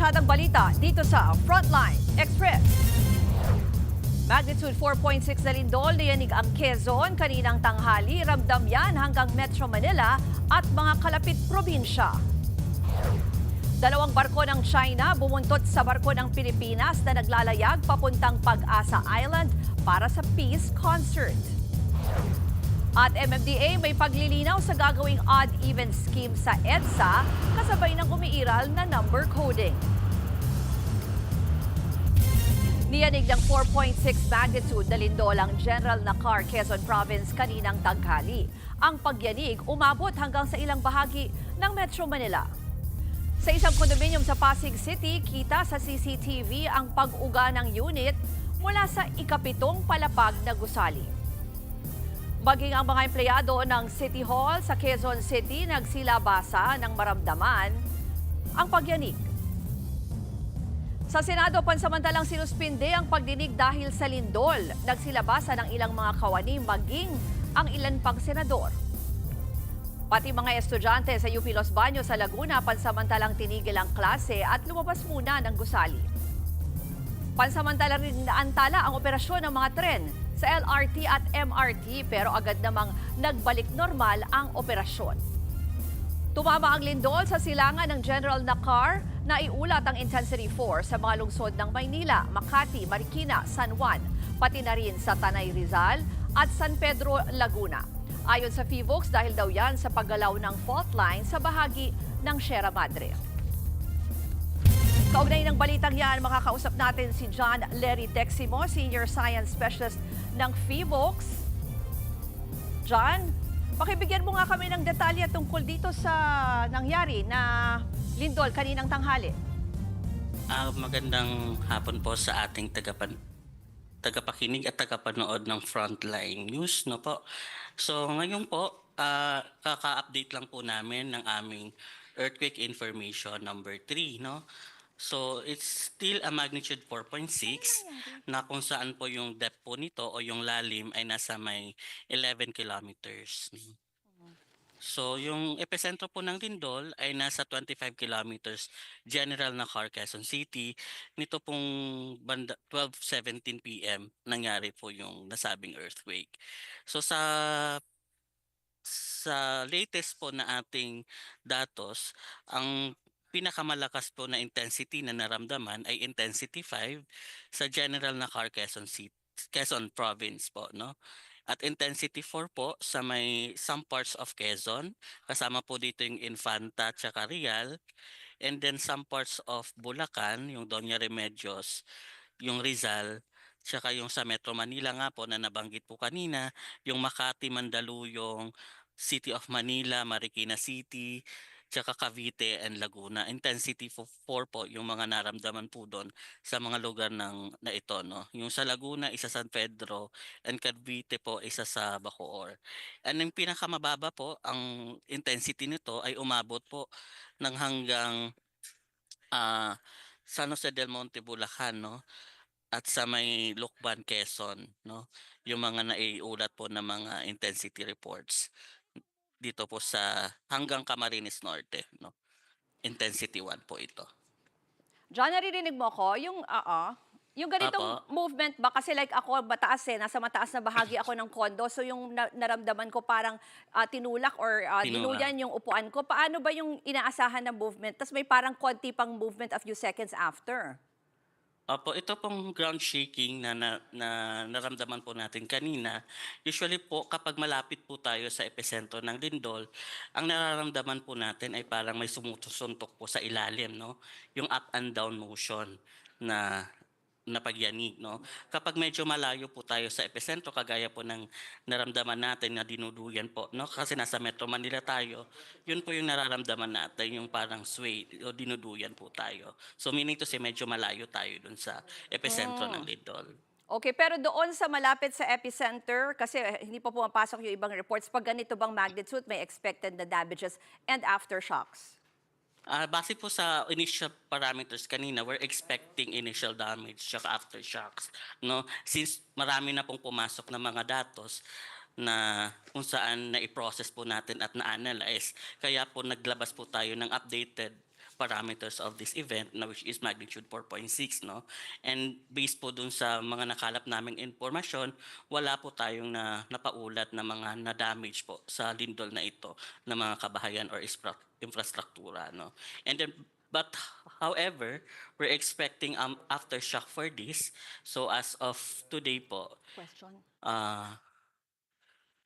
marumaratsyadang balita dito sa Frontline Express. Magnitude 4.6 na lindol niyanig ang Quezon kaninang tanghali. Ramdam yan hanggang Metro Manila at mga kalapit probinsya. Dalawang barko ng China bumuntot sa barko ng Pilipinas na naglalayag papuntang Pag-asa Island para sa peace concert. At MMDA may paglilinaw sa gagawing odd-even scheme sa EDSA kasabay ng umiiral na number coding. Niyanig ng 4.6 magnitude na lindol ang General Nakar, Quezon Province kaninang tanghali. Ang pagyanig umabot hanggang sa ilang bahagi ng Metro Manila. Sa isang kondominium sa Pasig City, kita sa CCTV ang pag-uga ng unit mula sa ikapitong palapag na gusali. Maging ang mga empleyado ng City Hall sa Quezon City nagsilabasa ng maramdaman ang pagyanig. Sa Senado, pansamantalang sinuspinde ang pagdinig dahil sa lindol. Nagsilabasa ng ilang mga kawani maging ang ilan pang senador. Pati mga estudyante sa UP Los Baños sa Laguna pansamantalang tinigil ang klase at lumabas muna ng gusali. Pansamantala rin naantala ang operasyon ng mga tren sa LRT at MRT pero agad namang nagbalik normal ang operasyon. Tumama ang lindol sa silangan ng General Nakar na iulat ang intensity 4 sa mga lungsod ng Maynila, Makati, Marikina, San Juan, pati na rin sa Tanay Rizal at San Pedro, Laguna. Ayon sa FIVOX dahil daw yan sa paggalaw ng fault line sa bahagi ng Sierra Madre. Kaugnay ng balitang yan, makakausap natin si John Lery Teximo, Senior Science Specialist ng FIVOX. John, pakibigyan mo nga kami ng detalye tungkol dito sa nangyari na lindol kaninang tanghali. Ah, magandang hapon po sa ating tagapan tagapakinig at tagapanood ng Frontline News, no po. So, ngayon po, ah, kaka-update lang po namin ng aming earthquake information number 3, no? So, it's still a magnitude 4.6 na kung saan po yung depth po nito o yung lalim ay nasa may 11 kilometers. So, yung epicentro po ng lindol ay nasa 25 kilometers general na Car, City. Nito pong banda 12:17 PM nangyari po yung nasabing earthquake. So sa sa latest po na ating datos, ang pinakamalakas po na intensity na naramdaman ay intensity 5 sa general na Car, Quezon City, Quezon Province po, no? At intensity 4 po sa may some parts of Quezon, kasama po dito yung Infanta at Real, and then some parts of Bulacan, yung Doña Remedios, yung Rizal, tsaka yung sa Metro Manila nga po na nabanggit po kanina, yung Makati, Mandaluyong, City of Manila, Marikina City, tsaka Cavite and Laguna. Intensity 4 po yung mga naramdaman po doon sa mga lugar ng na ito no. Yung sa Laguna isa San Pedro and Cavite po isa sa Bacoor. And yung pinakamababa po ang intensity nito ay umabot po ng hanggang ah San Jose del Monte Bulacan no at sa may Lukban Quezon no yung mga naiulat po ng mga intensity reports dito po sa hanggang Camarines Norte no? Intensity 1 po ito. John, naririnig mo ko yung oo. Yung ganitong Apo. movement ba? Kasi like ako mataas eh. Nasa mataas na bahagi ako ng kondo. So yung na- naramdaman ko parang ah, tinulak or ah, Tinulak. dinuyan yung upuan ko. Paano ba yung inaasahan na movement? Tapos may parang konti pang movement a few seconds after Opo, ito pong ground shaking na, na, na naramdaman po natin kanina, usually po kapag malapit po tayo sa epicentro ng lindol, ang nararamdaman po natin ay parang may sumusuntok po sa ilalim, no? Yung up and down motion na na pagyanig, no? Kapag medyo malayo po tayo sa epicentro, kagaya po ng naramdaman natin na dinuduyan po, no? Kasi nasa Metro Manila tayo, yun po yung nararamdaman natin, yung parang sway o dinuduyan po tayo. So meaning to say, medyo malayo tayo dun sa epicentro Oh. ng lindol. Okay, pero doon sa malapit sa epicenter, kasi eh, hindi pa pumapasok yung ibang reports, pag ganito bang magnitude, may expected na damages and aftershocks. Ah, base po sa initial parameters kanina, we're expecting initial damage tsaka aftershocks. No? Since marami na pong pumasok na mga datos na kung saan na-process po natin at na-analyze, kaya po naglabas po tayo ng updated parameters of this event na which is magnitude 4.6 no and based po dun sa mga nakalap naming impormasyon wala po tayong na napaulat na mga na damage po sa lindol na ito na mga kabahayan or ispra- infrastruktura no and then but however we're expecting um aftershock for this so as of today po Question. ah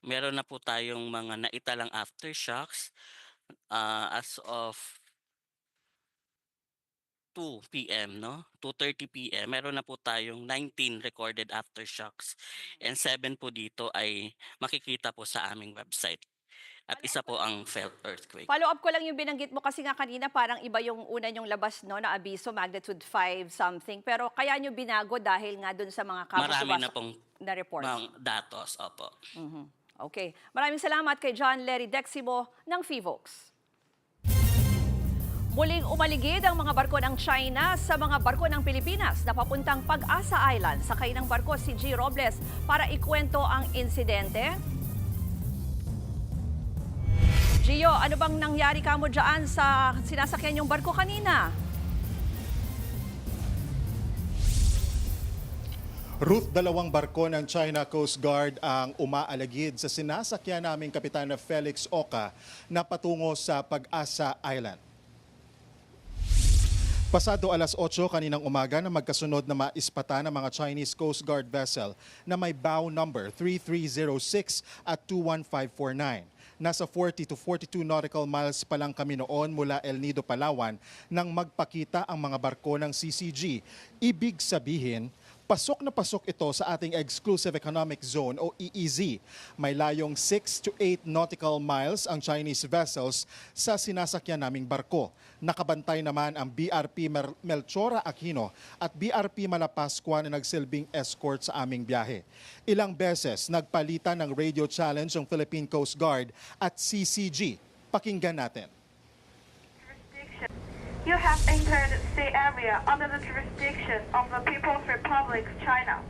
meron na po tayong mga naitalang aftershocks ah, as of 2 p.m. no 2:30 p.m. meron na po tayong 19 recorded aftershocks and 7 po dito ay makikita po sa aming website at isa po ang felt earthquake Follow up ko lang yung binanggit mo kasi nga kanina parang iba yung una yung labas no na abiso magnitude 5 something pero kaya nyo binago dahil nga dun sa mga marami kabus na pong na reports. mga datos opo Mhm. Okay. Maraming salamat kay John Larry Deximo ng FIVOX. Muling umaligid ang mga barko ng China sa mga barko ng Pilipinas na papuntang Pag-asa Island. Sakay ng barko si G. Robles para ikwento ang insidente. Gio, ano bang nangyari ka mo dyan sa sinasakyan yung barko kanina? Ruth, dalawang barko ng China Coast Guard ang umaalagid sa sinasakyan naming Kapitan Felix Oka na patungo sa Pag-asa Island. Pasado alas 8 kaninang umaga na magkasunod na maispata ng mga Chinese Coast Guard vessel na may bow number 3306 at 21549. Nasa 40 to 42 nautical miles pa lang kami noon mula El Nido, Palawan nang magpakita ang mga barko ng CCG. Ibig sabihin, Pasok na pasok ito sa ating Exclusive Economic Zone o EEZ. May layong 6 to 8 nautical miles ang Chinese vessels sa sinasakyan naming barko. Nakabantay naman ang BRP Melchora Aquino at BRP Malapascua na nagsilbing escort sa aming biyahe. Ilang beses nagpalitan ng radio challenge ang Philippine Coast Guard at CCG. Pakinggan natin. Jurisdiction. You have entered sea area under the jurisdiction of the People's Republic of China.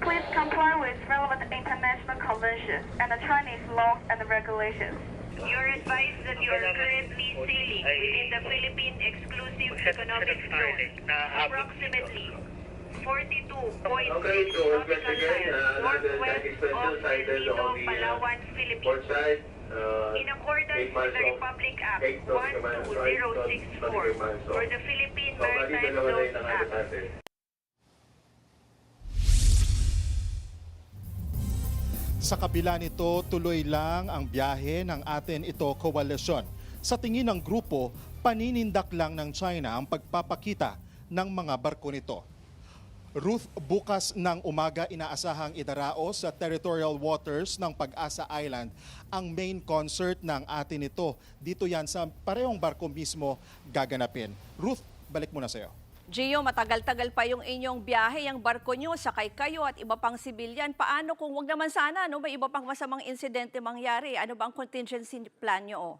Please comply with relevant international conventions and the Chinese laws and regulations. You're advised that you are currently sailing within the Philippine Exclusive Economic Zone, approximately 42 point Okay, nautical miles uh, northwest of El cited Nido, on the Palawan, uh, Philippines. Uh, In accordance with the Republic Act eight nautical miles, right? So, 12064 twenty-three miles for off. the Philippine Maritime yung Act. Sa kabila nito, tuloy lang ang biyahe ng atin ito koalisyon. Sa tingin ng grupo, paninindak lang ng China ang pagpapakita ng mga barko nito. Ruth, bukas ng umaga inaasahang idaraos sa territorial waters ng Pag-asa Island ang main concert ng atin ito. Dito yan sa parehong barko mismo gaganapin. Ruth, balik muna sa'yo. Gio, matagal-tagal pa yung inyong biyahe, yung barko nyo, sakay kayo at iba pang sibilyan. Paano kung wag naman sana, no? may iba pang masamang insidente mangyari? Ano ba ang contingency plan nyo? Oh?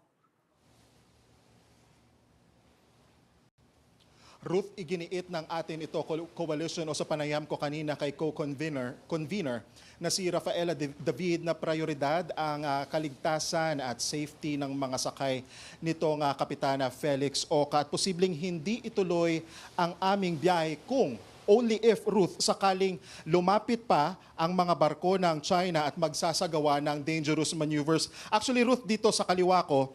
Ruth, iginiit ng atin ito co- coalition o sa panayam ko kanina kay co-convener convener, na si Rafaela David na prioridad ang ah, kaligtasan at safety ng mga sakay nitong ah, Kapitana Felix Oka at posibleng hindi ituloy ang aming biyahe kung only if Ruth sakaling lumapit pa ang mga barko ng China at magsasagawa ng dangerous maneuvers. Actually Ruth dito sa kaliwa ko,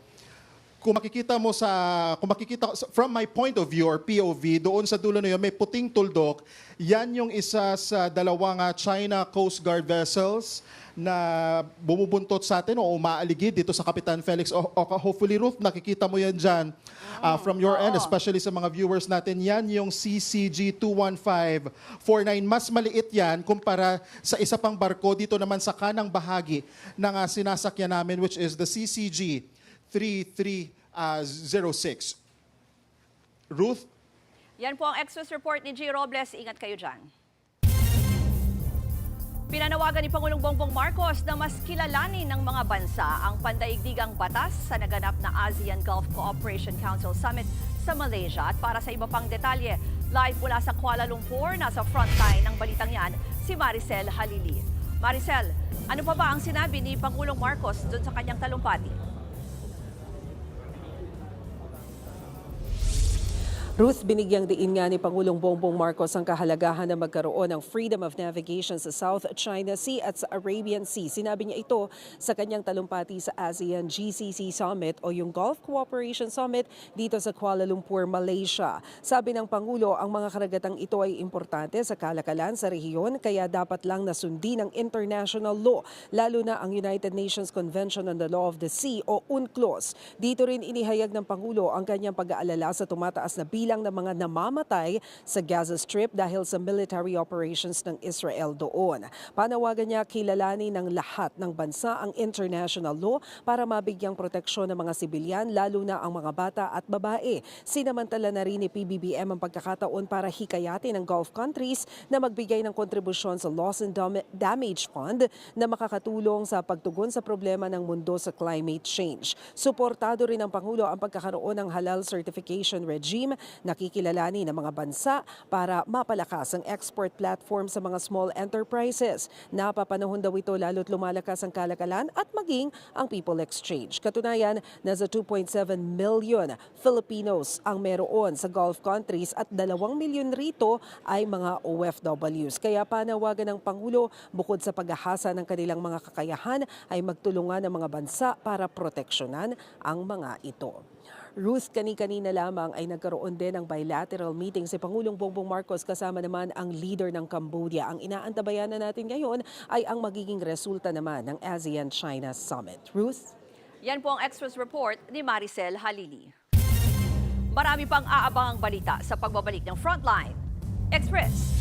kung makikita mo sa kung makikita from my point of view or POV doon sa dulo na yun may puting tuldok. Yan yung isa sa dalawang China Coast Guard vessels na bumubuntot sa atin o umaaligid dito sa Kapitan Felix o, o hopefully Ruth nakikita mo yan dyan ah, from your end especially sa mga viewers natin. Yan yung CCG 21549 mas maliit yan kumpara sa isa pang barko dito naman sa kanang bahagi ng ah, sinasakyan namin which is the CCG 3306. Ruth, Yan po ang Express Report ni G. Robles. Ingat kayo dyan. Pinanawagan ni Pangulong Bongbong Marcos na mas kilalanin ng mga bansa ang pandaigdigang batas sa naganap na ASEAN Gulf Cooperation Council Summit sa Malaysia. At para sa iba pang detalye, live mula sa Kuala Lumpur, nasa frontline ng balitang yan, si Maricel Halili. Maricel, ano pa ba ang sinabi ni Pangulong Marcos doon sa kanyang talumpati? Ruth, binigyang diin nga ni Pangulong Bongbong Marcos ang kahalagahan na magkaroon ng freedom of navigation sa South China Sea at sa Arabian Sea. Sinabi niya ito sa kanyang talumpati sa ASEAN GCC Summit o yung Gulf Cooperation Summit dito sa Kuala Lumpur, Malaysia. Sabi ng Pangulo, ang mga karagatang ito ay importante sa kalakalan sa rehiyon kaya dapat lang nasundin ang international law, lalo na ang United Nations Convention on the Law of the Sea o UNCLOS. Dito rin inihayag ng Pangulo ang kanyang pag-aalala sa tumataas na bilang ng mga namamatay sa Gaza Strip dahil sa military operations ng Israel doon. Panawagan niya kilalanin ng lahat ng bansa ang international law para mabigyang proteksyon ng mga sibilyan lalo na ang mga bata at babae. Sinamantala na rin ni PBBM ang pagkakataon para hikayatin ng Gulf countries na magbigay ng kontribusyon sa Loss and Dam- Damage Fund na makakatulong sa pagtugon sa problema ng mundo sa climate change. Suportado rin ng Pangulo ang pagkakaroon ng halal certification regime nakikilalani ng mga bansa para mapalakas ang export platform sa mga small enterprises. Napapanahon daw ito lalo't lumalakas ang kalakalan at maging ang people exchange. Katunayan, nasa 2.7 million Filipinos ang meron sa Gulf countries at 2 milyon rito ay mga OFWs. Kaya panawagan ng Pangulo bukod sa paghahasa ng kanilang mga kakayahan ay magtulungan ng mga bansa para proteksyonan ang mga ito. Ruth, kani-kanina lamang ay nagkaroon din ng bilateral meeting si Pangulong Bongbong Marcos kasama naman ang leader ng Cambodia. Ang inaantabayan na natin ngayon ay ang magiging resulta naman ng ASEAN-China Summit. Ruth? Yan po ang Express Report ni Maricel Halili. Marami pang aabangang balita sa pagbabalik ng Frontline. Express.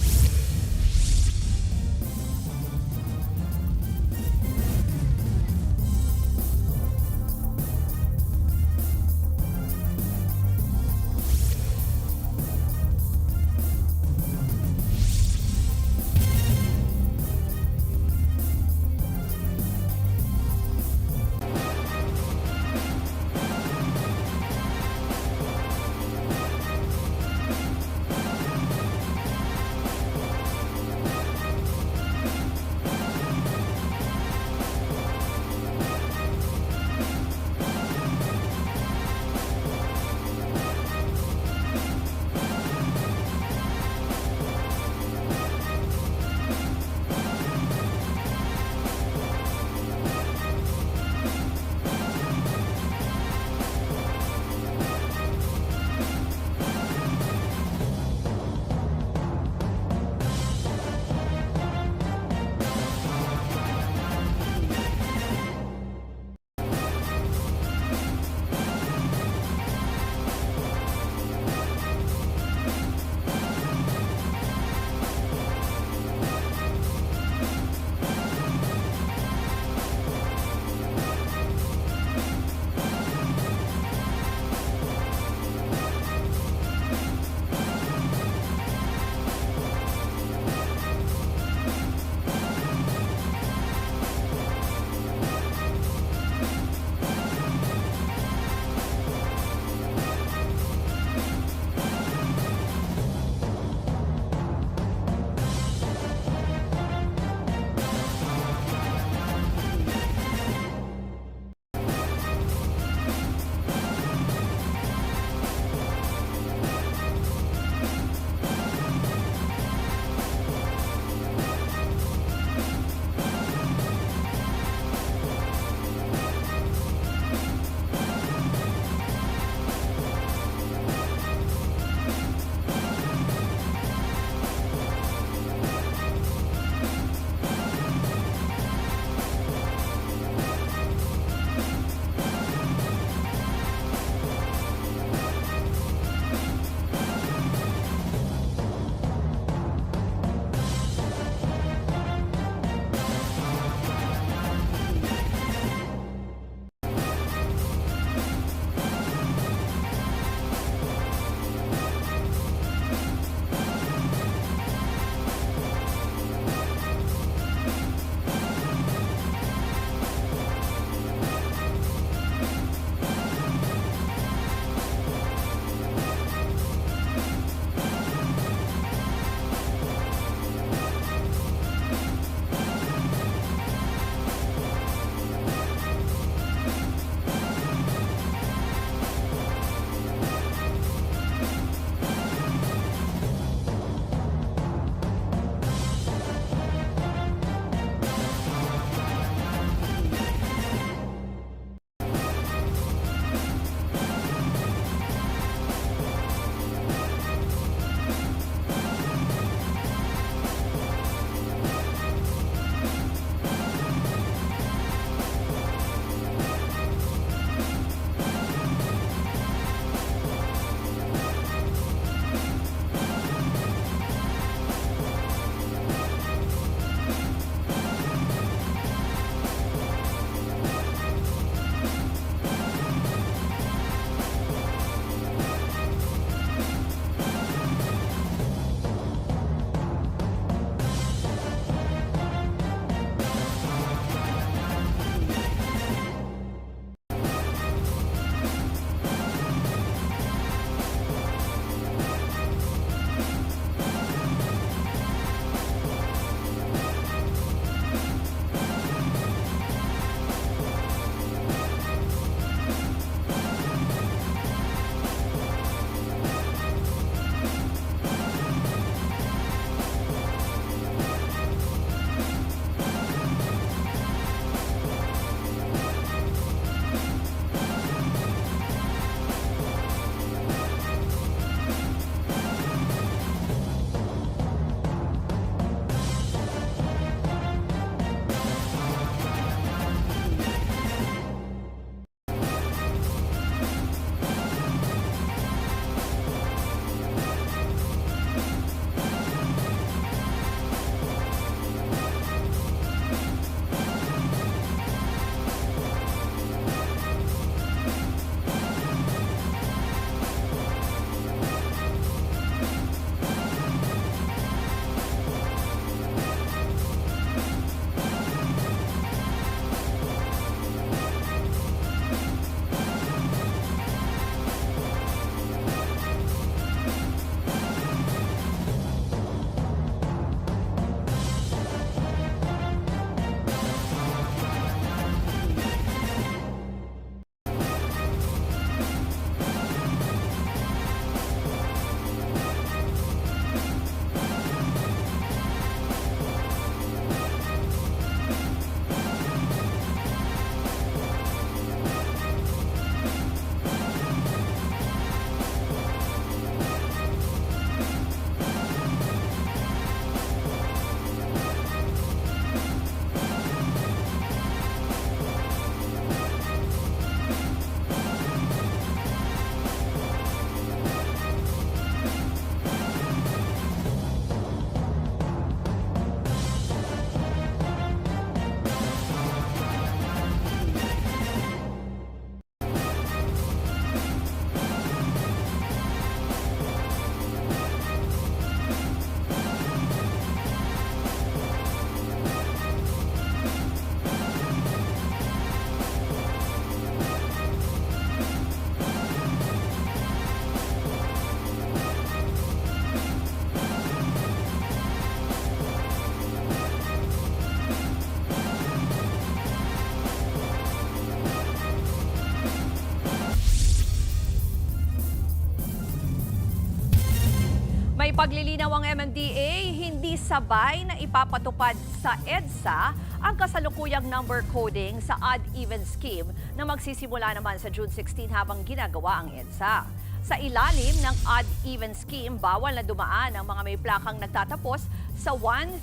Paglilinaw ang MMDA, hindi sabay na ipapatupad sa EDSA ang kasalukuyang number coding sa odd-even scheme na magsisimula naman sa June 16 habang ginagawa ang EDSA. Sa ilalim ng odd-even scheme, bawal na dumaan ang mga may plakang nagtatapos sa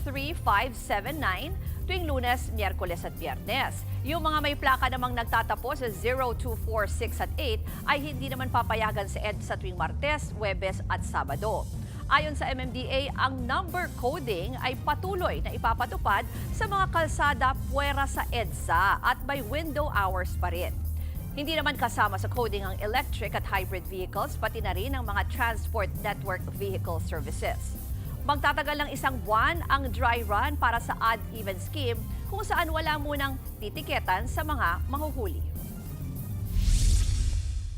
13579 tuwing lunes, miyerkules at biyernes. Yung mga may plaka namang nagtatapos sa 0246 at 8 ay hindi naman papayagan sa EDSA tuwing Martes, Webes at Sabado. Ayon sa MMDA, ang number coding ay patuloy na ipapatupad sa mga kalsada puwera sa EDSA at may window hours pa rin. Hindi naman kasama sa coding ang electric at hybrid vehicles, pati na rin ang mga transport network vehicle services. Magtatagal ng isang buwan ang dry run para sa odd-even scheme kung saan wala munang titiketan sa mga mahuhuli.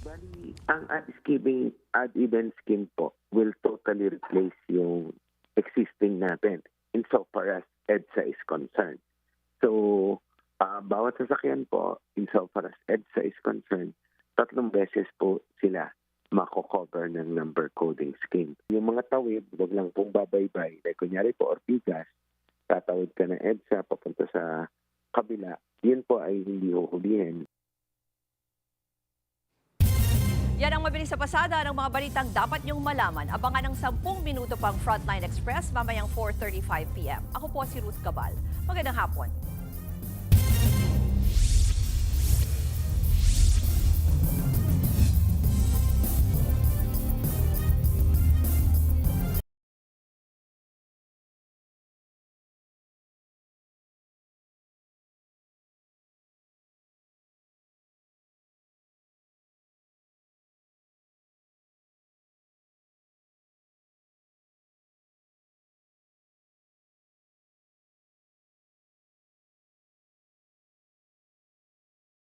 Bali, ang ad scheme, ad event scheme po will totally replace yung existing natin insofar as EDSA is concerned. So, ah, bawat sasakyan po, insofar as EDSA is concerned, tatlong beses po sila mako-cover ng number coding scheme. Yung mga tawid, wag lang pong babaybay. Like kunyari po, Ortigas, tatawid ka ng EDSA papunta sa kabila, yun po ay hindi huhulihin. Yan ang mabilis sa pasada ng mga balitang dapat niyong malaman. Abangan ng 10 minuto pang Frontline Express mamayang 4.35pm. Ako po si Ruth Cabal. Magandang hapon.